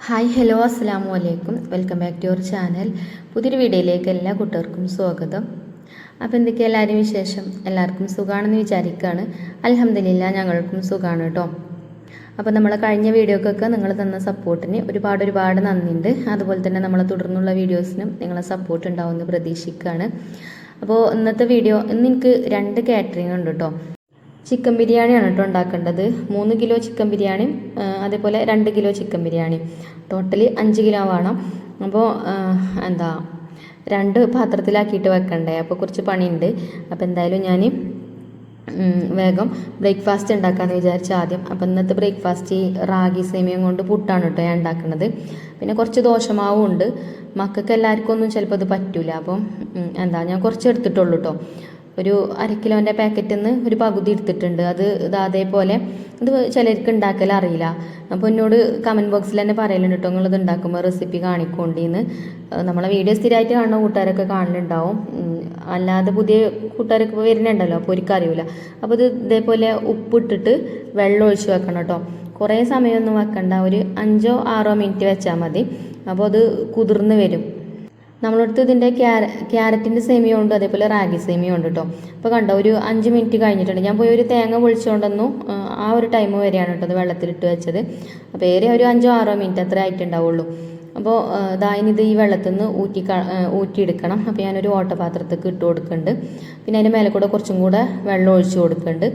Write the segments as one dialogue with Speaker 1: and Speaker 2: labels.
Speaker 1: Hi hello അസ്സാം വലൈക്കും welcome back to your channel. പുതിയൊരു വീഡിയോയിലേക്ക് എല്ലാ കുട്ടികൾക്കും സ്വാഗതം. അപ്പോൾ എന്തൊക്കെ എല്ലാവരും വിശേഷം? എല്ലാവർക്കും സുഖമാണെന്ന് വിചാരിക്കുകയാണ് അലഹമ്മദില്ല ഞങ്ങൾക്കും സുഖമാണ് കേട്ടോ അപ്പോൾ നമ്മളെ കഴിഞ്ഞ വീഡിയോക്കൊക്കെ നിങ്ങൾ തന്ന സപ്പോർട്ടിന് ഒരുപാട് ഒരുപാട് നന്ദിയുണ്ട് അതുപോലെ തന്നെ നമ്മളെ തുടർന്നുള്ള വീഡിയോസിനും നിങ്ങളെ സപ്പോർട്ട് ഉണ്ടാവുമെന്ന് പ്രതീക്ഷിക്കുകയാണ് അപ്പോൾ ഇന്നത്തെ വീഡിയോ ഇന്ന് എനിക്ക് രണ്ട് കാറ്ററിംഗ് ഉണ്ട് കേട്ടോ ചിക്കൻ ബിരിയാണിയാണ് കേട്ടോ ഉണ്ടാക്കേണ്ടത്. മൂന്ന് കിലോ ചിക്കൻ ബിരിയാണിയും അതേപോലെ രണ്ട് കിലോ ചിക്കൻ ബിരിയാണി. ടോട്ടലി അഞ്ച് കിലോ വേണം. അപ്പോൾ എന്താ രണ്ട് പാത്രത്തിലാക്കിയിട്ട് വെക്കണ്ടേ? അപ്പോൾ കുറച്ച് പണിയുണ്ട്. അപ്പോൾ എന്തായാലും ഞാൻ വേഗം ബ്രേക്ക്ഫാസ്റ്റ് ഉണ്ടാക്കാമെന്ന് വിചാരിച്ച ആദ്യം. അപ്പോൾ ഇന്നത്തെ ബ്രേക്ക്ഫാസ്റ്റ് ഈ റാഗി സേമിയം കൊണ്ട് പുട്ടാണ് കേട്ടോ ഞാൻ ഉണ്ടാക്കുന്നത്. പിന്നെ കുറച്ച് ദോശമാവും ഉണ്ട് മക്കൾക്ക് എല്ലാവർക്കും ഒന്നും ചിലപ്പോൾ അത് പറ്റൂല. അപ്പം എന്താ ഞാൻ കുറച്ച് എടുത്തിട്ടുള്ളൂ കേട്ടോ. ഒരു അര കിലോന്റെ പാക്കറ്റിൽ നിന്ന് ഒരു പകുതി എടുത്തിട്ടുണ്ട്. അത് ഇത് അതേപോലെ ഇത് ചിലർക്ക് ഉണ്ടാക്കൽ അറിയില്ല. അപ്പോൾ എന്നോട് കമന്റ് ബോക്സിൽ തന്നെ പറയലുണ്ട് കേട്ടോ നിങ്ങളിത് ഉണ്ടാക്കുമ്പോൾ റെസിപ്പി കാണിക്കൊണ്ടിന്ന്. നമ്മളെ വീഡിയോ സ്ഥിരമായിട്ട് കാണുന്ന കൂട്ടുകാരൊക്കെ കാണലുണ്ടാവും. അല്ലാതെ പുതിയ കൂട്ടുകാരൊക്കെ വരുന്നുണ്ടല്ലോ അപ്പോൾ ഒരിക്കലും അറിയില്ല അപ്പോൾ ഇത് ഇതേപോലെ ഉപ്പിട്ടിട്ട് വെള്ളം ഒഴിച്ച് വെക്കണം കേട്ടോ കുറേ സമയമൊന്നും വെക്കണ്ട ഒരു അഞ്ചോ ആറോ മിനിറ്റ് വെച്ചാൽ മതി. അപ്പോൾ അത് കുതിർന്ന് വരും. നമ്മളടുത്ത് ഇതിന്റെ ക്യാര ക്യാരറ്റിന്റെ സേമിയ ഉണ്ട് അതേപോലെ റാഗി സേമിയ ഉണ്ട് കേട്ടോ അപ്പോൾ കണ്ടോ ഒരു അഞ്ച് മിനിറ്റ് കഴിഞ്ഞിട്ടുണ്ട്. ഞാൻ പോയി ഒരു തേങ്ങ പൊളിച്ചുകൊണ്ടുവന്നു ആ, ഒരു ടൈം വരെയാണ് കേട്ടോ അത് വെള്ളത്തിലിട്ട് വെച്ചത്. അപ്പോൾ ഏറെ ഒരു അഞ്ചോ ആറോ മിനിറ്റ് അത്ര ആയിട്ടുണ്ടാവുള്ളൂ. അപ്പോൾ ഇതാ ഇനി ഇത് ഈ വെള്ളത്തിൽ നിന്ന് ഊറ്റി ഊറ്റിയെടുക്കണം. അപ്പോൾ ഞാനൊരു ഓട്ടപാത്രത്തേക്ക് ഇട്ട് കൊടുക്കുന്നുണ്ട് പിന്നെ അതിന്റെ മേലെ കൂടെ കുറച്ചും കൂടെ വെള്ളം ഒഴിച്ച് കൊടുക്കുന്നുണ്ട്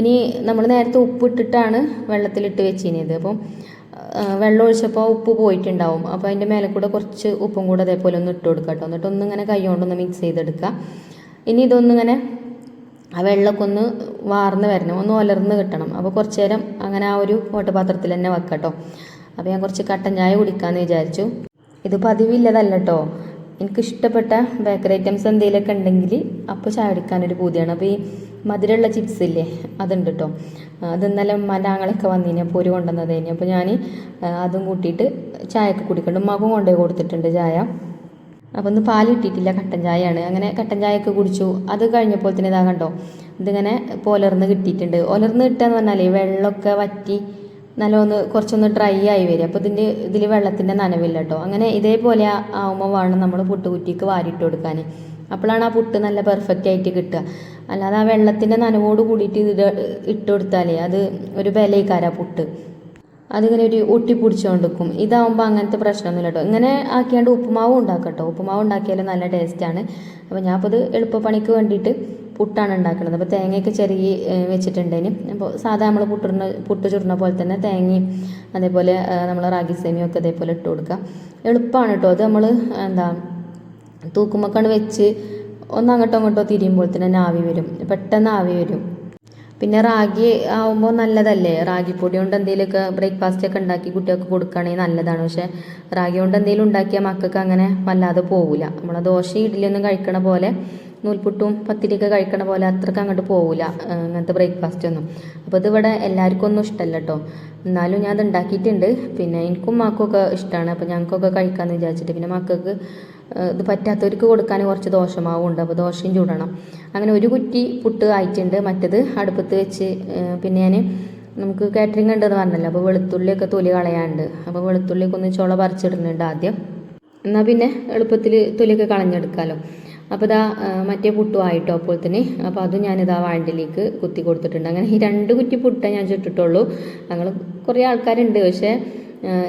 Speaker 1: ഇനി നമ്മൾ നേരത്തെ ഉപ്പിട്ടിട്ടാണ് വെള്ളത്തിലിട്ട് വെച്ചിരുന്നത് അപ്പം വെള്ളം ഒഴിച്ചപ്പോൾ ഉപ്പ് പോയിട്ടുണ്ടാവും. അപ്പോൾ അതിന്റെ മേലെ കൂടെ കുറച്ച് ഉപ്പും കൂടെ അതേപോലെ ഒന്ന് ഇട്ട് കൊടുക്കുക കേട്ടോ എന്നിട്ട് ഒന്നിങ്ങനെ കൈ കൊണ്ടൊന്ന് മിക്സ് ചെയ്തെടുക്കുക ഇനി ഇതൊന്നിങ്ങനെ ആ വെള്ളമൊക്കെ ഒന്ന് വാർന്ന് വരണം. ഒന്ന് ഒലർന്ന് കിട്ടണം. അപ്പോൾ കുറച്ച് നേരം അങ്ങനെ ആ ഒരു ഓട്ടപാത്രത്തിൽ തന്നെ വെക്കാം കേട്ടോ അപ്പോൾ ഞാൻ കുറച്ച് കട്ടൻ ചായ കുടിക്കാമെന്ന് വിചാരിച്ചു. ഇത് പതിവില്ലതല്ല കേട്ടോ എനിക്ക് ഇഷ്ടപ്പെട്ട ബേക്കറി ഐറ്റംസ് എന്തെങ്കിലുമൊക്കെ ഉണ്ടെങ്കിൽ അപ്പോൾ ചായ കുടിക്കാനൊരു പൂതിയാണ്. അപ്പോൾ ഈ മധുരമുള്ള ചിപ്സ് ഇല്ലേ അതുണ്ട് കേട്ടോ അത് ഇന്നലെ ഉമ്മാന്റെ ആങ്ങളൊക്കെ വന്നിന് അപ്പോൾ ഒരു അപ്പോൾ ഞാൻ അതും കൂട്ടിയിട്ട് ചായയൊക്കെ കുടിക്കുന്നുണ്ട് ഉമ്മാക്കും കൊണ്ടുപോയി കൊടുത്തിട്ടുണ്ട് ചായ. അപ്പോൾ ഒന്ന് പാൽ കിട്ടിയിട്ടില്ല കട്ടൻ ചായയാണ്. അങ്ങനെ കട്ടൻ ചായയൊക്കെ കുടിച്ചു. അത് കഴിഞ്ഞപ്പോൾ തന്നെ ഇതാ കണ്ടോ ഇതിങ്ങനെ പോലർന്ന് കിട്ടിയിട്ടുണ്ട്. ഒലർന്ന് കിട്ടുകയെന്ന് പറഞ്ഞാൽ വെള്ളമൊക്കെ വറ്റി നല്ലൊന്ന് കുറച്ചൊന്ന് ഡ്രൈ ആയി വരും അപ്പോൾ ഇതിന്റെ ഇതിൽ വെള്ളത്തിന്റെ നനവില്ല കേട്ടോ. അങ്ങനെ ഇതേപോലെ ആവുമ്പോൾ വേണം നമ്മൾ പുട്ടുകുറ്റിക്ക് വാരിയിട്ട് കൊടുക്കാൻ. അപ്പോഴാണ് ആ പുട്ട് നല്ല പെർഫെക്റ്റ് ആയിട്ട് കിട്ടുക. അല്ലാതെ ആ വെള്ളത്തിന്റെ നനവോട് കൂടിയിട്ട് ഇത് ഇട്ട് കൊടുത്താലേ അത് ഒരു ബലയിക്കാരാ പുട്ട്. അതിങ്ങനെ ഒരു ഒട്ടി പിടിച്ചുകൊണ്ട് നിൽക്കും ഇതാവുമ്പോൾ അങ്ങനത്തെ പ്രശ്നമൊന്നുമില്ല കേട്ടോ. ഇങ്ങനെ ആക്കിയാണ്ട് ഉപ്പുമാവ് ഉണ്ടാക്കട്ടോ. കേട്ടോ ഉപ്പുമാവ് ഉണ്ടാക്കിയാലും നല്ല ടേസ്റ്റാണ് അപ്പോൾ ഞാൻ അപ്പോൾ ഇത് എളുപ്പപ്പണിക്ക് വേണ്ടിയിട്ട് പുട്ടാണ് ഉണ്ടാക്കുന്നത്. അപ്പോൾ തേങ്ങയൊക്കെ ചെറിയ വെച്ചിട്ടുണ്ടേന് അപ്പോൾ സാധാ നമ്മൾ പുട്ടുന്ന പുട്ട് ചുടുന്ന പോലെ തന്നെ തേങ്ങയും അതേപോലെ നമ്മൾ റാഗി സേമിയും ഒക്കെ അതേപോലെ ഇട്ട് കൊടുക്കുക. എളുപ്പമാണ് കേട്ടോ. അത് നമ്മൾ എന്താ തൂക്കുമക്കാണ് വെച്ച് ഒന്ന് അങ്ങോട്ടോ അങ്ങോട്ടോ തിരിയുമ്പോൾ തന്നെ ആവി വരും. പെട്ടെന്ന് ആവി വരും. പിന്നെ റാഗി ആവുമ്പോൾ നല്ലതല്ലേ? റാഗിപ്പൊടി കൊണ്ട് എന്തെങ്കിലുമൊക്കെ ബ്രേക്ക്ഫാസ്റ്റ് ഒക്കെ ഉണ്ടാക്കി കുട്ടികൾക്ക് കൊടുക്കുകയാണെങ്കിൽ നല്ലതാണ്. പക്ഷേ റാഗി കൊണ്ട് എന്തെങ്കിലും ഉണ്ടാക്കിയാൽ മക്കൾക്ക് അങ്ങനെ വല്ലാതെ പോവില്ല. നമ്മളെ ദോശ ഇഡ്ഡലിയൊന്നും കഴിക്കണ പോലെ നൂൽപുട്ടും പത്തിരിയൊക്കെ കഴിക്കണ പോലെ അത്രയ്ക്ക് അങ്ങോട്ട് പോവില്ല അങ്ങനത്തെ ബ്രേക്ക്ഫാസ്റ്റ് ഒന്നും. അപ്പോൾ ഇതിവിടെ എല്ലാവർക്കും ഒന്നും ഇഷ്ടമല്ല കേട്ടോ. എന്നാലും ഞാൻ അത് ഉണ്ടാക്കിയിട്ടുണ്ട്. പിന്നെ എനിക്കും മക്കൾക്കൊക്കെ ഇഷ്ടമാണ്. അപ്പോൾ ഞങ്ങൾക്കൊക്കെ കഴിക്കാമെന്ന് വിചാരിച്ചിട്ട് പിന്നെ മക്കൾക്ക് ഇത് പറ്റാത്തവർക്ക് കൊടുക്കാൻ കുറച്ച് ദോശമാവുണ്ട് അപ്പോൾ ദോഷം ചൂടണം. അങ്ങനെ ഒരു കുറ്റി പുട്ട് ആയിട്ടുണ്ട് മറ്റത് അടുപ്പത്ത് വെച്ച് പിന്നെ ഞാൻ നമുക്ക് കാറ്ററിംഗ് ഉണ്ടെന്ന് പറഞ്ഞല്ലോ. അപ്പോൾ വെളുത്തുള്ളിയൊക്കെ തൊലി കളയാണ്ട്. അപ്പോൾ വെളുത്തുള്ളിയൊക്കെ ഒന്ന് ചുള പറിച്ചിടുന്നുണ്ട് ആദ്യം. എന്നാൽ പിന്നെ എളുപ്പത്തിൽ തൊലിയൊക്കെ കളഞ്ഞെടുക്കാമല്ലോ അപ്പോൾ ഇതാ മറ്റേ പുട്ടും ആയിട്ടോ അപ്പോൾ തന്നെ അപ്പോൾ അതും ഞാനിതാ വാണ്ടിലേക്ക് കുത്തി കൊടുത്തിട്ടുണ്ട്. അങ്ങനെ ഈ രണ്ട് കുറ്റി പുട്ടേ ഞാൻ ചുട്ടിട്ടുള്ളൂ. ഞങ്ങൾ കുറേ ആൾക്കാരുണ്ട്. പക്ഷേ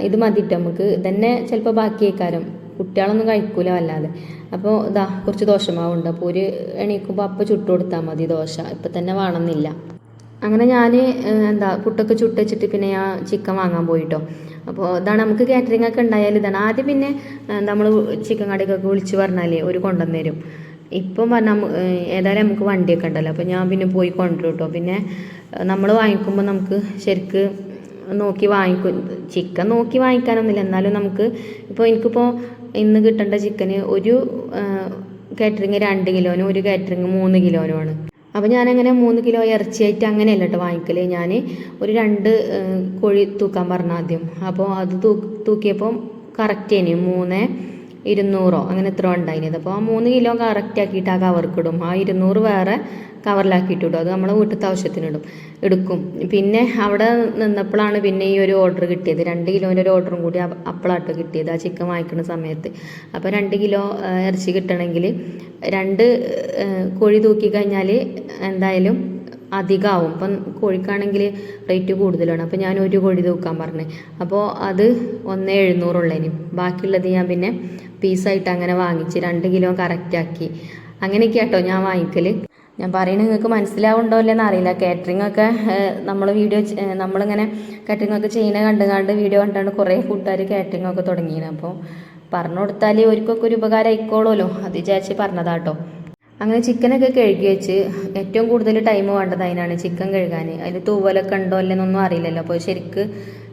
Speaker 1: ഇത് മതിട്ടോ? നമുക്ക് ഇതന്നെ ചിലപ്പോൾ ബാക്കി ആയിക്കാരം കുട്ടികളൊന്നും കഴിക്കൂല വല്ലാതെ. അപ്പോൾ ഇതാ കുറച്ച് ദോഷമാവുണ്ട് അപ്പോൾ ഒരു എണീക്കുമ്പോൾ അപ്പം ചുട്ട് കൊടുത്താൽ മതി ദോശ. ഇപ്പം തന്നെ വേണമെന്നില്ല. അങ്ങനെ ഞാൻ എന്താ പുട്ടൊക്കെ ചുട്ട് വെച്ചിട്ട് പിന്നെ ഞാൻ ചിക്കൻ വാങ്ങാൻ പോയിട്ടോ. അപ്പോൾ ഇതാണ് നമുക്ക് കാറ്ററിംഗ് ഒക്കെ ഉണ്ടായാൽ ഇതാണ്. ആദ്യം പിന്നെ നമ്മൾ ചിക്കൻ കടയ്ക്കൊക്കെ വിളിച്ച് പറഞ്ഞാൽ ഒരു കൊണ്ടുവന്ന് തരും ഇപ്പം പറഞ്ഞാൽ ഏതായാലും നമുക്ക് വണ്ടിയൊക്കെ ഉണ്ടല്ലോ. അപ്പോൾ ഞാൻ പിന്നെ പോയി കൊണ്ടുവരും കേട്ടോ പിന്നെ നമ്മൾ വാങ്ങിക്കുമ്പോൾ നമുക്ക് ശരിക്ക് നോക്കി വാങ്ങിക്കും ചിക്കൻ നോക്കി വാങ്ങിക്കാനൊന്നുമില്ല. എന്നാലും നമുക്ക് ഇപ്പോൾ എനിക്കിപ്പോൾ ഇന്ന് കിട്ടേണ്ട ചിക്കന് ഒരു കാറ്ററിങ് രണ്ട് കിലോനും ഒരു കാറ്ററിങ് മൂന്ന് കിലോനുമാണ്. അപ്പോൾ ഞാനങ്ങനെ മൂന്ന് കിലോ ഇറച്ചിയായിട്ട് അങ്ങനെയല്ല കേട്ടോ വാങ്ങിക്കൽ ഞാൻ ഒരു രണ്ട് കോഴി തൂക്കാൻ പറഞ്ഞു ആദ്യം. അപ്പോൾ അത് തൂ തൂക്കിയപ്പോൾ കറക്റ്റ് തന്നെ മൂന്ന് ഇരുന്നൂറോ? അങ്ങനെ എത്ര ഉണ്ടായിരുന്നത് അപ്പോൾ ആ മൂന്ന് കിലോ കറക്റ്റ് ആക്കിയിട്ട് ആ കവർക്ക് ഇടും ആ ഇരുന്നൂറ് വേറെ കവറിലാക്കിയിട്ട് ഇടും അത് നമ്മളെ വീട്ടിലത്തെ ആവശ്യത്തിനിടും. എടുക്കും. പിന്നെ അവിടെ നിന്നപ്പോഴാണ് പിന്നെ ഈ ഒരു ഓർഡർ കിട്ടിയത്. രണ്ട് കിലോന്റെ ഒരു ഓർഡറും കൂടി അപ്പളാട്ട് കിട്ടിയത് ആ ചിക്കൻ വാങ്ങിക്കുന്ന സമയത്ത്. അപ്പോൾ രണ്ട് കിലോ ഇറച്ചി കിട്ടണമെങ്കിൽ രണ്ട് കോഴി തൂക്കി കഴിഞ്ഞാൽ എന്തായാലും അധികമാവും. ഇപ്പം കോഴിക്കാണെങ്കിൽ റേറ്റ് കൂടുതലാണ്. അപ്പോൾ ഞാൻ ഒരു കോഴി തൂക്കാൻ പറഞ്ഞു. അപ്പോൾ അത് ഒന്ന് എഴുന്നൂറുള്ളതിന് ബാക്കിയുള്ളത് ഞാൻ പിന്നെ പീസായിട്ട് അങ്ങനെ വാങ്ങിച്ച് രണ്ട് കിലോ കറക്റ്റാക്കി അങ്ങനെയൊക്കെ കേട്ടോ ഞാൻ വാങ്ങിക്കൽ ഞാൻ പറയുന്നത് നിങ്ങൾക്ക് മനസ്സിലാവുണ്ടോ ഇല്ലെന്ന് അറിയില്ല. കാറ്ററിംഗ് ഒക്കെ നമ്മൾ വീഡിയോ നമ്മളിങ്ങനെ കാറ്ററിംഗ് ഒക്കെ ചെയ്യുന്ന കണ്ട് കണ്ട് വീഡിയോ കണ്ടാണ്ട് കുറേ കൂട്ടുകാർ കാറ്ററിംഗ് ഒക്കെ തുടങ്ങിയത് അപ്പോൾ പറഞ്ഞു കൊടുത്താൽ അവർക്കൊക്കെ ഒരു ഉപകാരം ആയിക്കോളുമല്ലോ. അത് വിചാരിച്ച് പറഞ്ഞതാട്ടോ. അങ്ങനെ ചിക്കനൊക്കെ കഴുകി വെച്ച് ഏറ്റവും കൂടുതൽ ടൈം വേണ്ടത് അതിനാണ് ചിക്കൻ കഴുകാൻ. അതിൽ തൂവലൊക്കെ ഉണ്ടോ അല്ലെന്നൊന്നും അറിയില്ലല്ലോ. അപ്പോൾ ശരിക്ക്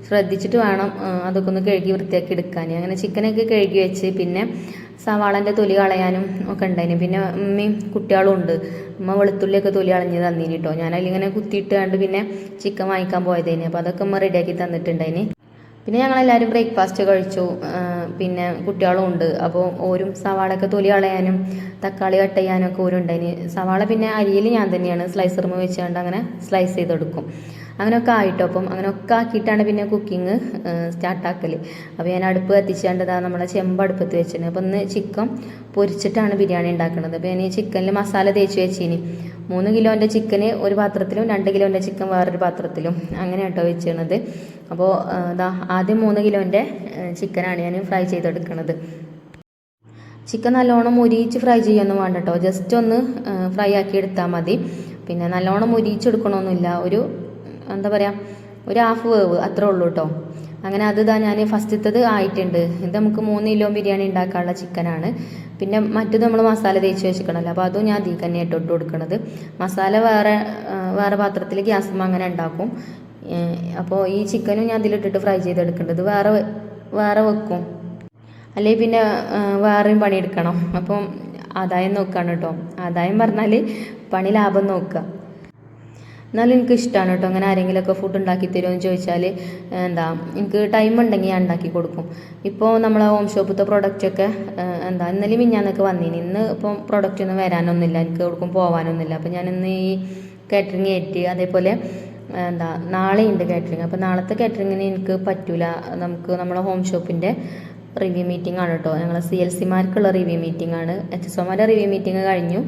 Speaker 1: ശ്രദ്ധിച്ചിട്ട് വേണം അതൊക്കെ ഒന്ന് കഴുകി വൃത്തിയാക്കി എടുക്കാൻ. അങ്ങനെ ചിക്കനൊക്കെ കഴുകി വെച്ച് പിന്നെ സവാളന്റെ തൊലി കളയാനും ഒക്കെ ഉണ്ടായിന്. പിന്നെ അമ്മയും കുട്ടികളും ഉണ്ട്. ഉമ്മ വെളുത്തുള്ളിയൊക്കെ തൊലി കളഞ്ഞ് തന്നീന് കേട്ടോ ഞാൻ അതിലിങ്ങനെ കുത്തിയിട്ട് കണ്ട് പിന്നെ ചിക്കൻ വാങ്ങിക്കാൻ പോയതേന്. അപ്പോൾ അതൊക്കെ ഉമ്മ റെഡിയാക്കി തന്നിട്ടുണ്ടായിന്. പിന്നെ ഞങ്ങളെല്ലാവരും ബ്രേക്ക്ഫാസ്റ്റ് കഴിച്ചു. പിന്നെ കുട്ടികളും ഉണ്ട് അപ്പോൾ ഓരും സവാളയൊക്കെ തൊലി കളയാനും തക്കാളി കട്ട് ചെയ്യാനും ഒക്കെ ഓരും ഉണ്ടായിന്. സവാള പിന്നെ അരിയിൽ ഞാൻ തന്നെയാണ്. സ്ലൈസർമ വെച്ചുകൊണ്ട് അങ്ങനെ സ്ലൈസ് ചെയ്തെടുക്കും. അങ്ങനെയൊക്കെ ആയിട്ടോ. അപ്പം അങ്ങനെയൊക്കെ ആക്കിയിട്ടാണ് പിന്നെ കുക്കിംഗ് സ്റ്റാർട്ടാക്കൽ അപ്പോൾ ഞാൻ അടുപ്പ് കത്തിച്ചാണ്ട് ഇതാ നമ്മളെ ചെമ്പ് അടുപ്പത്ത് വെച്ചിട്ടുണ്ട് അപ്പോൾ ഒന്ന് ചിക്കൻ പൊരിച്ചിട്ടാണ് ബിരിയാണി ഉണ്ടാക്കുന്നത് അപ്പോൾ ഞാൻ ഈ ചിക്കനിൽ മസാല തേച്ച് വെച്ചിനി. മൂന്ന് കിലോന്റെ ചിക്കന് ഒരു പാത്രത്തിലും രണ്ട് കിലോന്റെ ചിക്കൻ വേറൊരു പാത്രത്തിലും. അങ്ങനെ കേട്ടോ വെച്ചിരുന്നത് അപ്പോൾ ഇതാ ആദ്യം മൂന്ന് കിലോന്റെ ചിക്കനാണ് ഞാൻ ഫ്രൈ ചെയ്തെടുക്കുന്നത് ചിക്കൻ നല്ലോണം മുരിയിച്ച് ഫ്രൈ ചെയ്യൊന്നും വേണ്ട കേട്ടോ ജസ്റ്റ് ഒന്ന് ഫ്രൈ ആക്കി എടുത്താൽ മതി. പിന്നെ നല്ലോണം മുരിയിച്ചെടുക്കണമൊന്നുമില്ല ഒരു എന്താ പറയുക ഒരു ഹാഫ് വേവ് അത്രേ ഉള്ളൂ കേട്ടോ അങ്ങനെ അത് ഇതാ ഞാൻ ഫസ്റ്റത്തത് ആയിട്ടുണ്ട്. ഇത് നമുക്ക് മൂന്ന് കിലോ ബിരിയാണി ഉണ്ടാക്കാനുള്ള ചിക്കനാണ്. പിന്നെ മറ്റത് നമ്മൾ മസാല തേച്ച് വെച്ചിക്കണമല്ലോ അപ്പോൾ അതും ഞാൻ അതിൽ തന്നെ ഇട്ടിട്ട് കൊടുക്കുന്നത് മസാല വേറെ വേറെ പാത്രത്തിൽ ഗ്യാസും അങ്ങനെ ഉണ്ടാക്കും. അപ്പോൾ ഈ ചിക്കനും ഞാൻ അതിലിട്ടിട്ട് ഫ്രൈ ചെയ്തെടുക്കേണ്ടത് വേറെ വേറെ വെക്കും. അല്ലെങ്കിൽ പിന്നെ വേറെയും പണിയെടുക്കണം. അപ്പം ആദായം നോക്കുകയാണ് കേട്ടോ ആദായം പറഞ്ഞാൽ പണി ലാഭം നോക്കുക എന്നാലും എനിക്ക് ഇഷ്ടമാണ് കേട്ടോ അങ്ങനെ ആരെങ്കിലുമൊക്കെ ഫുഡ് ഉണ്ടാക്കി തരുമെന്ന് ചോദിച്ചാൽ എന്താ എനിക്ക് ടൈം ഉണ്ടെങ്കിൽ ഞാൻ ഉണ്ടാക്കി കൊടുക്കും. ഇപ്പോൾ നമ്മളെ ഹോം ഷോപ്പിലത്തെ പ്രൊഡക്റ്റൊക്കെ എന്താ ഇന്നലെ മിഞ്ഞാന്നൊക്കെ വന്നിനി. ഇന്ന് ഇപ്പം പ്രൊഡക്റ്റ് ഒന്നും വരാനൊന്നുമില്ല. എനിക്ക് എവിടേക്കും പോകാനൊന്നുമില്ല അപ്പോൾ ഞാൻ ഇന്ന് ഈ കാറ്ററിങ് ഏറ്റ് അതേപോലെ എന്താ നാളെ ഉണ്ട് കാറ്ററിങ് അപ്പോൾ നാളത്തെ കാറ്ററിങ്ങിന് എനിക്ക് പറ്റൂല. നമുക്ക് നമ്മുടെ ഹോം ഷോപ്പിന്റെ റിവ്യൂ മീറ്റിംഗ് ആണ് കേട്ടോ ഞങ്ങൾ സി എൽ സിമാർക്കുള്ള റിവ്യൂ മീറ്റിംഗ് ആണ്. എച്ച് എസ് ഒമാരുടെ റിവ്യൂ മീറ്റിംഗ് കഴിഞ്ഞു.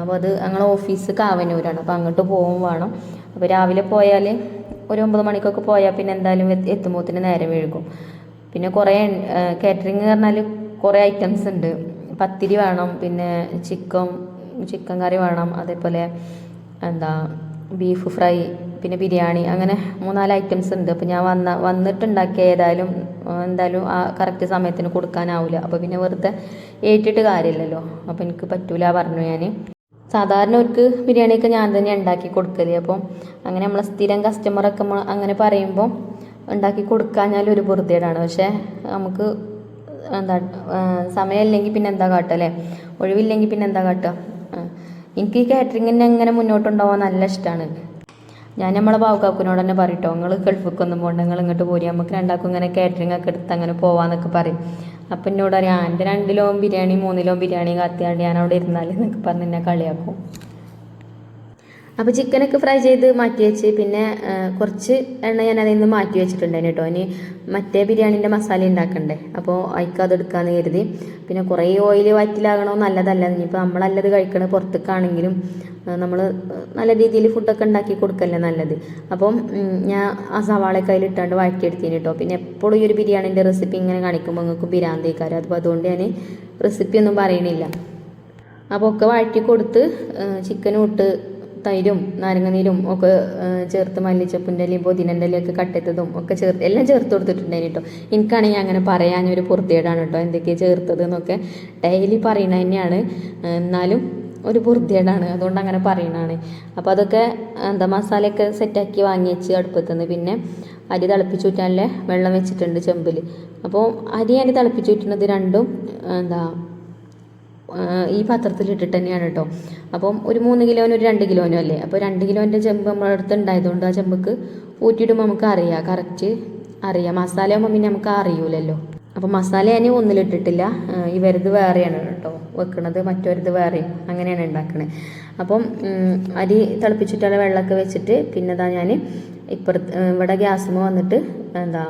Speaker 1: അപ്പോൾ അത് ഞങ്ങളെ ഓഫീസ് കാവനൂരാണ്. അപ്പോൾ അങ്ങോട്ട് പോകും വേണം. അപ്പോൾ രാവിലെ പോയാൽ ഒരു ഒമ്പത് മണിക്കൊക്കെ പോയാൽ പിന്നെ എന്തായാലും എത്തുമ്പോഴത്തിന് നേരം വീഴും പിന്നെ കുറേ കാറ്ററിങ് പറഞ്ഞാൽ കുറേ ഐറ്റംസ് ഉണ്ട്. പത്തിരി വേണം പിന്നെ ചിക്കൻ ചിക്കൻ കറി വേണം. അതേപോലെ എന്താ ബീഫ് ഫ്രൈ പിന്നെ ബിരിയാണി അങ്ങനെ മൂന്നാൽ ഐറ്റംസ് ഉണ്ട്. അപ്പോൾ ഞാൻ വന്ന വന്നിട്ടുണ്ടാക്കിയ ഏതായാലും എന്തായാലും ആ കറക്റ്റ് സമയത്തിന് കൊടുക്കാനാവില്ല അപ്പോൾ പിന്നെ വെറുതെ ഏറ്റിട്ട് കാര്യമില്ലല്ലോ. അപ്പോൾ എനിക്ക് പറ്റൂല പറഞ്ഞു ഞാൻ സാധാരണ അവർക്ക് ബിരിയാണിയൊക്കെ ഞാൻ തന്നെ ഉണ്ടാക്കി കൊടുക്കൽ. അപ്പം അങ്ങനെ നമ്മളെ സ്ഥിരം കസ്റ്റമറൊക്കെ നമ്മൾ അങ്ങനെ പറയുമ്പോൾ ഉണ്ടാക്കി കൊടുക്കാഞ്ഞാൽ ഒരു പൊറുതേടാണ് പക്ഷേ നമുക്ക് എന്താ സമയമില്ലെങ്കിൽ പിന്നെ എന്താ കാട്ടുക അല്ലേ? ഒഴിവില്ലെങ്കിൽ പിന്നെ എന്താ കാട്ടുക. എനിക്ക് ഈ കാറ്ററിങ്ങിനെ എങ്ങനെ മുന്നോട്ടുണ്ടാവാൻ നല്ല ഇഷ്ടമാണ് ഞാൻ നമ്മളെ ബാവുക്കാക്കുനോട് തന്നെ പറയട്ടോ നിങ്ങൾ ഗൾഫിക്കൊന്നും പോകണ്ട നിങ്ങൾ ഇങ്ങോട്ട് പോരി. നമുക്ക് രണ്ടാക്കും ഇങ്ങനെ കാറ്ററിംഗ് ഒക്കെ എടുത്ത് അങ്ങനെ പോവാന്നൊക്കെ പറയും. അപ്പം എന്നോട് അറിയാം എന്റെ രണ്ടിലോം ബിരിയാണി മൂന്നിലോം ബിരിയാണി കാത്തിയാണ്ട് ഞാൻ അവിടെ ഇരുന്നാൽ എന്നൊക്കെ പറഞ്ഞ് എന്നെ കളിയാക്കും. അപ്പോൾ ചിക്കനൊക്കെ ഫ്രൈ ചെയ്ത് മാറ്റി വെച്ച് പിന്നെ കുറച്ച് എണ്ണ ഞാൻ അതിൽ നിന്ന് മാറ്റി വെച്ചിട്ടുണ്ടായിരുന്നു കേട്ടോ. ഇനി മറ്റേ ബിരിയാണീന്റെ മസാല ഉണ്ടാക്കണ്ടേ? അപ്പോൾ അയക്കുക അത് എടുക്കാമെന്ന് കരുതി. പിന്നെ കുറേ ഓയിൽ വയറ്റിലാകണോ നല്ലതല്ല. ഇനിയിപ്പോൾ നമ്മളല്ലത് കഴിക്കണ പുറത്തേക്കാണെങ്കിലും നമ്മൾ നല്ല രീതിയിൽ ഫുഡൊക്കെ ഉണ്ടാക്കി കൊടുക്കല്ലേ നല്ലത്. അപ്പം ഞാൻ ആ സവാളയൊക്കെ അതിലിട്ടാണ്ട് വഴറ്റിയെടുത്തിന് കേട്ടോ. പിന്നെ എപ്പോഴും ഈ ഒരു ബിരിയാണീന്റെ റെസിപ്പി ഇങ്ങനെ കാണിക്കുമ്പോൾ നിങ്ങൾക്ക് ബിരാന്തേക്കാരം അപ്പോൾ അതുകൊണ്ട് ഞാൻ റെസിപ്പി ഒന്നും പറയണില്ല. അപ്പോൾ ഒക്കെ വഴറ്റി കൊടുത്ത് ചിക്കനും ഇട്ട് തൈരും നാരങ്ങനീരും ഒക്കെ ചേർത്ത് മല്ലിച്ചപ്പിന്റെ ഇലയും പുതിനന്റെ ഇലയൊക്കെ കട്ടെത്തതും ഒക്കെ ചേർത്ത് എല്ലാം ചേർത്ത് കൊടുത്തിട്ടുണ്ടായിരുന്നു കേട്ടോ എനിക്കാണെങ്കിൽ അങ്ങനെ പറയാനൊരു പുറത്തേടാണ് കേട്ടോ എന്തൊക്കെയാണ് ചേർത്തത് എന്നൊക്കെ ഡെയിലി പറയണ തന്നെയാണ്. എന്നാലും ഒരു പുറത്തേടാണ് അതുകൊണ്ട് അങ്ങനെ പറയണതാണ്. അപ്പോൾ അതൊക്കെ എന്താ മസാലയൊക്കെ സെറ്റാക്കി വാങ്ങി വെച്ച് അടുപ്പത്തുനിന്ന് പിന്നെ അരി തിളപ്പിച്ചൂറ്റാനുള്ള വെള്ളം വെച്ചിട്ടുണ്ട് ചെമ്പിൽ അപ്പോൾ അരി ഞാൻ തിളപ്പിച്ചൂറ്റുന്നത് രണ്ടും എന്താ ഈ പാത്രത്തിൽ ഇട്ടിട്ട് തന്നെയാണ് കേട്ടോ അപ്പം ഒരു മൂന്ന് കിലോനും ഒരു രണ്ട് കിലോനും അല്ലേ? അപ്പോൾ രണ്ട് കിലോന്റെ ചെമ്പ് നമ്മുടെ അടുത്ത് ഉണ്ടായതുകൊണ്ട് ആ ചെമ്പക്ക് ഊറ്റിയിടുമ്പോൾ നമുക്ക് അറിയാം. കറക്റ്റ് അറിയാം. മസാല ആകുമ്പോൾ പിന്നെ നമുക്ക് അറിയൂലല്ലോ. അപ്പോൾ മസാല ഞാൻ ഒന്നിലിട്ടിട്ടില്ല ഇവരത് വേറെയാണ് കേട്ടോ വെക്കണത്. മറ്റൊരുത് വേറെയും അങ്ങനെയാണ് ഉണ്ടാക്കണത് അപ്പം അരി തിളപ്പിച്ചിട്ടുള്ള വെള്ളമൊക്കെ വെച്ചിട്ട് പിന്നെ ഇതാ ഞാൻ ഇപ്പുറത്ത് ഇവിടെ ഗ്യാസുമ വന്നിട്ട് എന്താ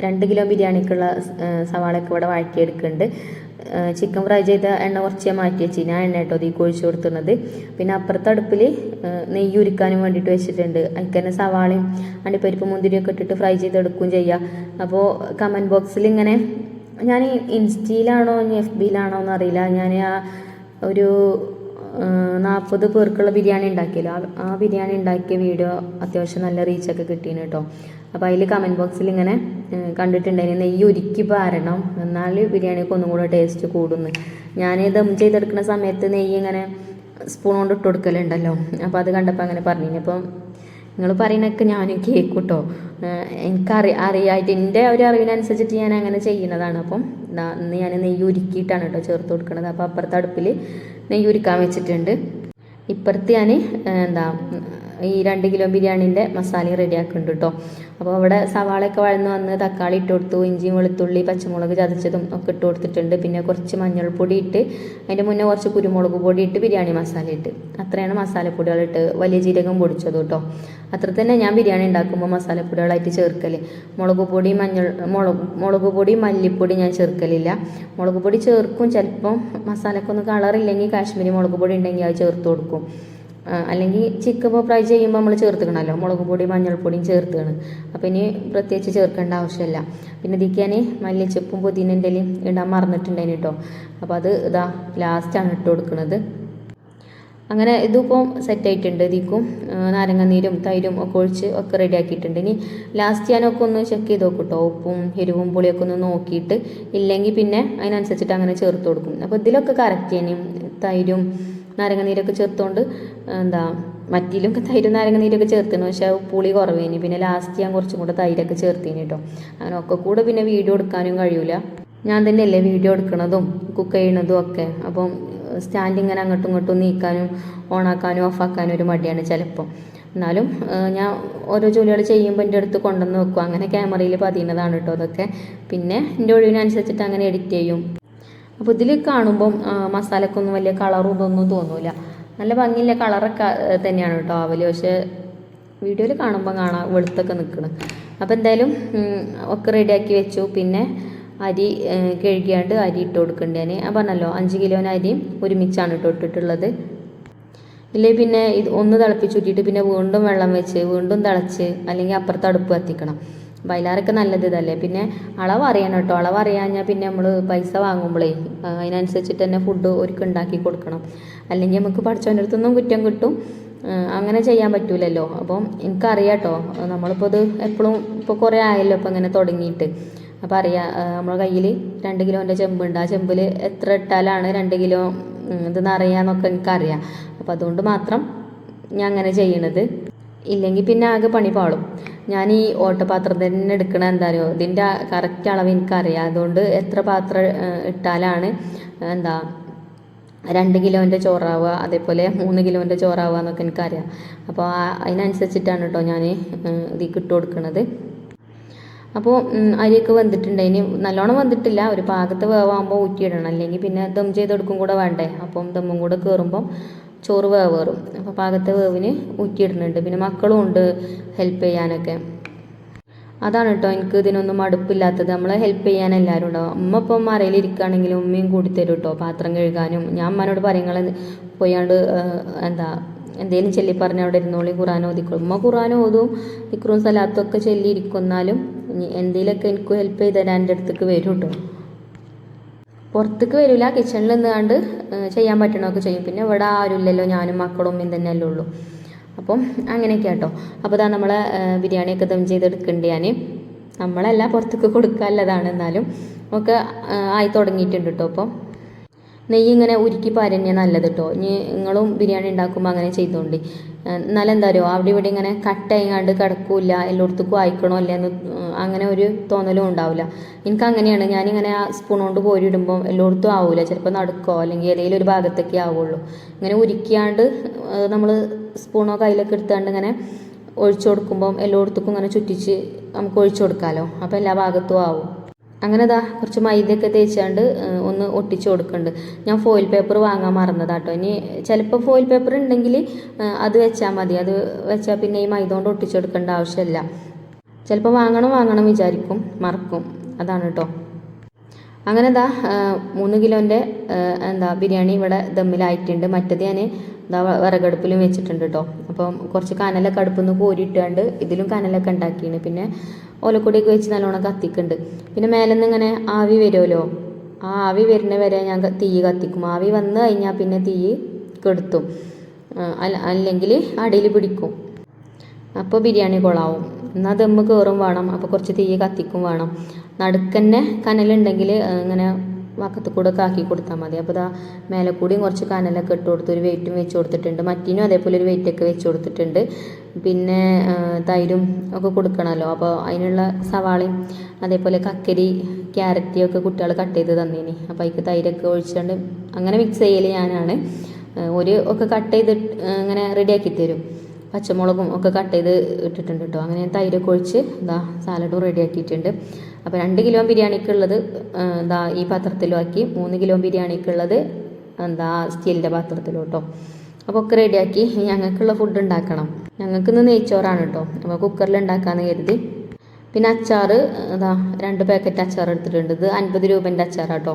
Speaker 1: രണ്ട് കിലോ ബിരിയാണിക്കുള്ള സവാളയൊക്കെ ഇവിടെ വഴറ്റിയെടുക്കുന്നുണ്ട്. ചിക്കൻ ഫ്രൈ ചെയ്ത എണ്ണ കുറച്ച് മാറ്റി വെച്ച് ഞാൻ എണ്ണ കേട്ടോ ഈ കുഴിച്ചു കൊടുത്തുന്നത് പിന്നെ അപ്പുറത്തെ അടുപ്പിൽ നെയ്യ് ഉരുക്കാനും വേണ്ടിയിട്ട് വെച്ചിട്ടുണ്ട്. അതിൽ തന്നെ സവാളയും അണ്ടിപ്പരിപ്പ് മുന്തിരിയൊക്കെ ഇട്ടിട്ട് ഫ്രൈ ചെയ്തെടുക്കുകയും ചെയ്യാം. അപ്പോൾ കമന്റ് ബോക്സിൽ ഇങ്ങനെ ഞാൻ ഇൻസ്റ്റയിലാണോ ഇനി എഫ് ബിയിലാണോ എന്ന് അറിയില്ല. ഞാൻ ആ ഒരു നാൽപ്പത് പേർക്കുള്ള ബിരിയാണി ഉണ്ടാക്കിയല്ലോ. ആ- ആ ബിരിയാണി ഉണ്ടാക്കിയ വീഡിയോ അത്യാവശ്യം നല്ല റീച്ചൊക്കെ കിട്ടീന് കേട്ടോ അപ്പോൾ അതിൽ കമന്റ് ബോക്സിൽ ഇങ്ങനെ കണ്ടിട്ടുണ്ടായിരുന്നു നെയ്യ് ഉരുക്കി പാരണം. എന്നാൽ ബിരിയാണിക്ക് ഒന്നും കൂടെ ടേസ്റ്റ് കൂടുന്നു. ഞാൻ ദം ചെയ്തെടുക്കുന്ന സമയത്ത് നെയ്യ് ഇങ്ങനെ സ്പൂൺ കൊണ്ട് ഇട്ട് കൊടുക്കലുണ്ടല്ലോ. അപ്പോൾ അത് കണ്ടപ്പോൾ അങ്ങനെ പറഞ്ഞു അപ്പം നിങ്ങൾ പറയുന്നൊക്കെ ഞാനും കേൾക്കും കേട്ടോ എനിക്കറി അറിയായിട്ട് എന്റെ ഒരു അറിവിനനുസരിച്ചിട്ട് ഞാൻ അങ്ങനെ ചെയ്യുന്നതാണ്. അപ്പം ഇന്ന് ഞാൻ നെയ്യ് ഉരുക്കിയിട്ടാണ് കേട്ടോ ചേർത്ത് കൊടുക്കുന്നത് അപ്പോൾ അപ്പുറത്തെ അടുപ്പിൽ നെയ്യ് ഉരുക്കാൻ വെച്ചിട്ടുണ്ട്. ഇപ്പുറത്ത് ഞാൻ എന്താ ഈ രണ്ട് കിലോ ബിരിയാണീന്റെ മസാല റെഡിയാക്കുന്നുണ്ട് കേട്ടോ. അപ്പോൾ അവിടെ സവാളയൊക്കെ വഴന്ന് വന്ന് തക്കാളി ഇട്ട് കൊടുത്തു ഇഞ്ചിയും വെളുത്തുള്ളി പച്ചമുളക് ചതച്ചതും ഒക്കെ ഇട്ട് കൊടുത്തിട്ടുണ്ട്. പിന്നെ കുറച്ച് മഞ്ഞൾപ്പൊടി ഇട്ട് അതിന്റെ മുന്നേ കുറച്ച് കുരുമുളക് പൊടി ഇട്ട് ബിരിയാണി മസാല ഇട്ട്. അത്രയാണ് മസാലപ്പൊടികളിട്ട് വലിയ ജീരകം പൊടിച്ചത് കേട്ടോ അത്ര തന്നെ ഞാൻ ബിരിയാണി ഉണ്ടാക്കുമ്പോൾ മസാലപ്പൊടികളായിട്ട് ചേർക്കൽ മുളക് പൊടി മഞ്ഞൾ മുളക് മുളക് പൊടി മല്ലിപ്പൊടി ഞാൻ ചേർക്കലില്ല. മുളക് പൊടി ചേർക്കും. ചിലപ്പം മസാലക്കൊന്നും കളറില്ലെങ്കിൽ കാശ്മീരി മുളക് പൊടി ഉണ്ടെങ്കിൽ അത് ചേർത്ത് കൊടുക്കും. അല്ലെങ്കിൽ ചിക്കൻ ഫ്രൈ ചെയ്യുമ്പോൾ നമ്മൾ ചേർത്തുക്കണമല്ലോ മുളക് പൊടി മഞ്ഞൾപ്പൊടിയും ചേർത്തുകയാണ് അപ്പോൾ ഇനി പ്രത്യേകിച്ച് ചേർക്കേണ്ട ആവശ്യമില്ല പിന്നെ ഇതിക്കാൻ മല്ലിച്ചപ്പും പുതിനന്റെ ഇടാൻ മറന്നിട്ടുണ്ടായിന് കേട്ടോ അപ്പോൾ അത് ഇതാ ലാസ്റ്റാണ് ഇട്ട് കൊടുക്കുന്നത് അങ്ങനെ ഇതിപ്പോൾ സെറ്റായിട്ടുണ്ട് ഇതിക്കും. നാരങ്ങാനീരും തൈരും ഒക്കെ ഒഴിച്ച് ഒക്കെ റെഡിയാക്കിയിട്ടുണ്ട് ഇനി ലാസ്റ്റ് ഞാനൊക്കെ ഒന്ന് ചെക്ക് ചെയ്ത് നോക്കും കേട്ടോ ഉപ്പും എരിവും പുളിയൊക്കെ ഒന്ന് നോക്കിയിട്ട് ഇല്ലെങ്കിൽ പിന്നെ അതിനനുസരിച്ചിട്ട് അങ്ങനെ ചേർത്ത് കൊടുക്കും. അപ്പോൾ ഇതിലൊക്കെ കറക്റ്റ് തൈരും നാരങ്ങാനീരൊക്കെ ചേർത്തുകൊണ്ട് എന്താ മറ്റിലും തൈരും നാരങ്ങാനീരൊക്കെ ചേർത്തിന് പക്ഷെ പുളി കുറവേനി. പിന്നെ ലാസ്റ്റ് ഞാൻ കുറച്ചും കൂടെ തൈരൊക്കെ ചേർത്തിന് കേട്ടോ അങ്ങനെ ഒക്കെ കൂടെ പിന്നെ വീഡിയോ എടുക്കാനും കഴിയൂല. ഞാൻ തന്നെയല്ലേ വീഡിയോ എടുക്കണതും കുക്ക് ചെയ്യണതും ഒക്കെ. അപ്പം സ്റ്റാൻഡ് ഇങ്ങനെ അങ്ങോട്ടും ഇങ്ങോട്ടും നീക്കാനും ഓണാക്കാനും ഓഫാക്കാനും ഒരു മടിയാണ് ചിലപ്പോൾ എന്നാലും ഞാൻ ഓരോ ജോലികൾ ചെയ്യുമ്പോൾ എന്റെ അടുത്ത് കൊണ്ടുവന്ന് വെക്കും. അങ്ങനെ ക്യാമറയിൽ പതിയുന്നതാണ് കേട്ടോ അതൊക്കെ. പിന്നെ എന്റെ ഒഴിവിനനുസരിച്ചിട്ട് അങ്ങനെ എഡിറ്റ് ചെയ്യും. അപ്പോൾ ഇതിൽ കാണുമ്പം മസാലക്കൊന്നും വലിയ കളറും ഇതൊന്നും തോന്നൂല. നല്ല ഭംഗിയില്ല? കളറൊക്കെ തന്നെയാണ് കേട്ടോ ആവൽ. പക്ഷേ വീഡിയോയിൽ കാണുമ്പോൾ കാണാം വെളുത്തൊക്കെ നിൽക്കണം അപ്പോൾ എന്തായാലും ഒക്കെ റെഡിയാക്കി വെച്ചു. പിന്നെ അരി കഴുകിയാണ്ട് അരി ഇട്ട് കൊടുക്കേണ്ടി ഞാൻ ആ പറഞ്ഞല്ലോ അഞ്ച് കിലോന് അരിയും ഒരുമിച്ചാണ് ഇട്ട് ഇട്ടിട്ടുള്ളത്. ഇല്ലേ പിന്നെ ഇത് ഒന്ന് തിളപ്പിച്ചുറ്റിയിട്ട് പിന്നെ വീണ്ടും വെള്ളം വെച്ച് വീണ്ടും തിളച്ച് അല്ലെങ്കിൽ അപ്പുറത്ത് അടുപ്പ് കത്തിക്കണം. അതിലാറൊക്കെ നല്ലത് ഇതല്ലേ? പിന്നെ അളവ് അറിയണം കേട്ടോ. അളവ് അറിയാഞ്ഞാൽ പിന്നെ നമ്മൾ പൈസ വാങ്ങുമ്പോഴേ അതിനനുസരിച്ചിട്ട് തന്നെ ഫുഡ് ഒരുക്ക് ഉണ്ടാക്കി കൊടുക്കണം. അല്ലെങ്കിൽ നമുക്ക് പഠിച്ചവന്റെ അടുത്തൊന്നും കുറ്റം കിട്ടും. അങ്ങനെ ചെയ്യാൻ പറ്റൂലല്ലോ. അപ്പം എനിക്കറിയാം കേട്ടോ. നമ്മളിപ്പോൾ ഇത് എപ്പോഴും ഇപ്പോൾ കുറേ ആയല്ലോ ഇപ്പം ഇങ്ങനെ തുടങ്ങിയിട്ട് അപ്പോൾ അറിയാം നമ്മുടെ കയ്യിൽ രണ്ട് കിലോന്റെ ചെമ്പുണ്ട് ആ ചെമ്പിൽ എത്ര ഇട്ടാലാണ് രണ്ട് കിലോ ഇത് നിറയാന്നൊക്കെ എനിക്കറിയാം. അപ്പോൾ അതുകൊണ്ട് മാത്രം ഞാൻ അങ്ങനെ ചെയ്യണത്. ഇല്ലെങ്കിൽ പിന്നെ ആകെ പണി പാളും. ഞാൻ ഈ ഓട്ടപാത്രം തന്നെ എടുക്കണ എന്താ അറിയോ ഇതിന്റെ കറക്റ്റ് അളവ് എനിക്കറിയാം. അതുകൊണ്ട് എത്ര പാത്രം ഇട്ടാലാണ് എന്താ രണ്ട് കിലോന്റെ ചോറാവുക അതേപോലെ മൂന്ന് കിലോന്റെ ചോറാവുക എന്നൊക്കെ എനിക്കറിയാം. അപ്പോൾ അതിനനുസരിച്ചിട്ടാണ് കേട്ടോ ഞാൻ ഇത് ഇട്ട് കൊടുക്കുന്നത് അപ്പോൾ അരിയൊക്കെ വന്നിട്ടുണ്ട് ഇനി നല്ലോണം വന്നിട്ടില്ല ഒരു പാകത്ത് വേവാകുമ്പോൾ ഊറ്റിയിടണം. അല്ലെങ്കിൽ പിന്നെ ദം ചെയ്തെടുക്കും കൂടെ വേണ്ടേ? അപ്പം ദമ്മും കൂടെ കയറുമ്പം ചോറ് വേവേറും. അപ്പോൾ പാകത്തെ വേവിന് ഊറ്റിയിടുന്നുണ്ട്. പിന്നെ മക്കളും ഉണ്ട് ഹെൽപ്പ് ചെയ്യാനൊക്കെ. അതാണ് കേട്ടോ എനിക്ക് ഇതിനൊന്നും മടുപ്പില്ലാത്തത്. നമ്മളെ ഹെൽപ്പ് ചെയ്യാൻ എല്ലാവരും ഉണ്ടാവും. അമ്മ ഇപ്പം മറയിലിരിക്കുകയാണെങ്കിലും ഉമ്മയും കൂടി തരും കേട്ടോ പാത്രം കഴുകാനും. ഞാൻ അമ്മനോട് പറയും പോയാണ്ട് എന്താ എന്തേലും ചൊല്ലി പറഞ്ഞ അവിടെ ഇരുന്നോളി. ഖുറാൻ ഓതിക്കോളും. ഉമ്മ ഖുറാൻ ഓതും ഇക്രും സ്ഥലത്തൊക്കെ ഒക്കെ എന്തെങ്കിലുമൊക്കെ എനിക്ക് ഹെൽപ്പ് ചെയ്ത് തരാൻ അടുത്തേക്ക് വരും കേട്ടോ പുറത്തേക്ക് വരില്ല. കിച്ചണിൽ നിന്നാണ്ട് ചെയ്യാൻ പറ്റണമൊക്കെ ചെയ്യും. പിന്നെ ഇവിടെ ആരുമില്ലല്ലോ. ഞാനും മക്കളും ഉമ്മയും തന്നെയല്ലേ ഉള്ളൂ. അപ്പം അങ്ങനെയൊക്കെ കേട്ടോ അപ്പോൾ ഇതാ നമ്മളെ ബിരിയാണിയൊക്കെ ദം ചെയ്തെടുക്കേണ്ട ഞാൻ നമ്മളല്ല പുറത്തേക്ക് കൊടുക്കാനുള്ളതാണ് എന്നാലും. ഒക്കെ ആയി തുടങ്ങിയിട്ടുണ്ട് കേട്ടോ അപ്പം നെയ്യ് ഇങ്ങനെ ഉരുക്കി പാരന്നെ നല്ലത് കേട്ടോ ഇനി നിങ്ങളും ബിരിയാണി ഉണ്ടാക്കുമ്പോൾ അങ്ങനെ ചെയ്തോണ്ട്. എന്നാലും എന്താ പറയുക അവിടെ ഇവിടെ ഇങ്ങനെ കട്ടയങ്ങാണ്ട് കിടക്കൂല എല്ലായിടത്തേക്കും വായിക്കണോ അല്ലേ എന്ന് അങ്ങനെ ഒരു തോന്നലും ഉണ്ടാവില്ല. എനിക്ക് അങ്ങനെയാണ്. ഞാനിങ്ങനെ ആ സ്പൂൺ കൊണ്ട് കോരിയിടുമ്പോൾ എല്ലായിടത്തും ആവില്ല ചിലപ്പോൾ നടക്കോ അല്ലെങ്കിൽ ഏതെങ്കിലും ഒരു ഭാഗത്തൊക്കെ ആവുള്ളൂ. ഇങ്ങനെ ഉരുക്കിയാണ്ട് നമ്മൾ സ്പൂണോ കയ്യിലൊക്കെ എടുത്താണ്ട് ഇങ്ങനെ ഒഴിച്ചു കൊടുക്കുമ്പം എല്ലായിടത്തേക്കും ഇങ്ങനെ ചുറ്റിച്ച് നമുക്ക് ഒഴിച്ചു കൊടുക്കാമല്ലോ അപ്പോൾ എല്ലാ ഭാഗത്തും ആവും. അങ്ങനെ ദാ കുറച്ച് മൈദയൊക്കെ തേച്ചാണ്ട് ഒന്ന് ഒട്ടിച്ച് കൊടുക്കുന്നുണ്ട് ഞാൻ ഫോയിൽ പേപ്പർ വാങ്ങാൻ മറന്നതാട്ടോ. ഇനി ചിലപ്പോൾ ഫോയിൽ പേപ്പർ ഉണ്ടെങ്കിൽ അത് വെച്ചാൽ മതി. അത് വെച്ചാൽ പിന്നെ ഈ മൈദ കൊണ്ട് ഒട്ടിച്ച് കൊടുക്കേണ്ട ആവശ്യമില്ല ചിലപ്പോൾ വാങ്ങണം വാങ്ങണം വിചാരിക്കും. മറക്കും. അതാണ് കേട്ടോ അങ്ങനെ എന്താ മൂന്ന് കിലോന്റെ എന്താ ബിരിയാണി ഇവിടെ ദമ്മിലായിട്ടുണ്ട്. മറ്റത് ഞാൻ എന്താ വിറകടുപ്പിലും വെച്ചിട്ടുണ്ട് കേട്ടോ അപ്പം കുറച്ച് കനലൊക്കെ അടുപ്പിൽ നിന്ന് കോരിയിട്ടാണ്ട് ഇതിലും കനലൊക്കെ ഉണ്ടാക്കിയാണ് പിന്നെ ഓലക്കൊടിയൊക്കെ വെച്ച് നല്ലോണം കത്തിക്കുന്നുണ്ട് പിന്നെ മേലെ നിന്ന് ഇങ്ങനെ ആവി വരുമല്ലോ? ആ ആവി വരുന്ന വരെ ഞാൻ തീ കത്തിക്കും. ആവി വന്നു കഴിഞ്ഞാൽ പിന്നെ തീ കെടുത്തും. അല്ല അല്ലെങ്കിൽ അടിയിൽ പിടിക്കും. അപ്പോൾ ബിരിയാണി കൊളാവും. എന്നാൽ ദമ്മ് കയറും വേണം. അപ്പോൾ കുറച്ച് തീ കത്തിക്കും വേണം. നടുക്കന്നെ കനലുണ്ടെങ്കിൽ ഇങ്ങനെ വക്കത്ത് കൂടെ ഒക്കെ ആക്കി കൊടുത്താൽ മതി. അപ്പോൾ ഇതാ മേലെ കൂടിയും കുറച്ച് കനലൊക്കെ ഇട്ട് കൊടുത്ത് ഒരു വെയിറ്റും വെച്ച് കൊടുത്തിട്ടുണ്ട്. മറ്റിനും അതേപോലെ ഒരു വെയിറ്റൊക്കെ വെച്ച് കൊടുത്തിട്ടുണ്ട്. പിന്നെ തൈരും ഒക്കെ കൊടുക്കണമല്ലോ അപ്പോൾ അതിനുള്ള സവാളയും അതേപോലെ കക്കരി ക്യാരറ്റി ഒക്കെ കുട്ടികൾ കട്ട് ചെയ്ത് തന്നീനി. അപ്പോൾ അതിക്ക് തൈരൊക്കെ ഒഴിച്ചുകൊണ്ട് അങ്ങനെ മിക്സ് ചെയ്യൽ ഞാനാണ്. ഒരു ഒക്കെ കട്ട് ചെയ്ത് അങ്ങനെ റെഡിയാക്കി തരും. പച്ചമുളകും ഒക്കെ കട്ട് ചെയ്ത് ഇട്ടിട്ടുണ്ട് കേട്ടോ അങ്ങനെ തൈരൊക്കെ ഒഴിച്ച് ഇതാ സാലഡും റെഡിയാക്കിയിട്ടുണ്ട് അപ്പോൾ രണ്ട് കിലോ ബിരിയാണിക്കുള്ളത് എന്താ ഈ പാത്രത്തിലാക്കി മൂന്ന് കിലോ ബിരിയാണിക്കുള്ളത് എന്താ സ്റ്റീലിന്റെ പാത്രത്തിലും കേട്ടോ അപ്പോൾ ഒക്കെ റെഡിയാക്കി ഞങ്ങൾക്കുള്ള ഫുഡ് ഉണ്ടാക്കണം. ഞങ്ങൾക്ക് ഇന്ന് നെയ്ച്ചോറാണ് കേട്ടോ അപ്പോൾ കുക്കറിൽ ഉണ്ടാക്കാമെന്ന് കരുതി. പിന്നെ അച്ചാർ ഇതാ രണ്ട് പാക്കറ്റ് അച്ചാർ എടുത്തിട്ടുണ്ട്. ഇത് അൻപത് രൂപേന്റെ അച്ചാറാട്ടോ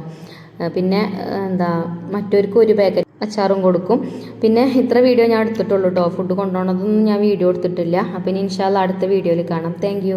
Speaker 1: പിന്നെ എന്താ മറ്റവർക്ക് ഒരു പാക്കറ്റ് അച്ചാറും കൊടുക്കും. പിന്നെ ഇത്ര വീഡിയോ ഞാൻ എടുത്തിട്ടുള്ളൂ കേട്ടോ ഫുഡ് കൊണ്ടുപോകണതൊന്നും ഞാൻ വീഡിയോ എടുത്തിട്ടില്ല. അപ്പം ഇനി ഇൻഷാല്ല അടുത്ത വീഡിയോയിൽ കാണാം. താങ്ക്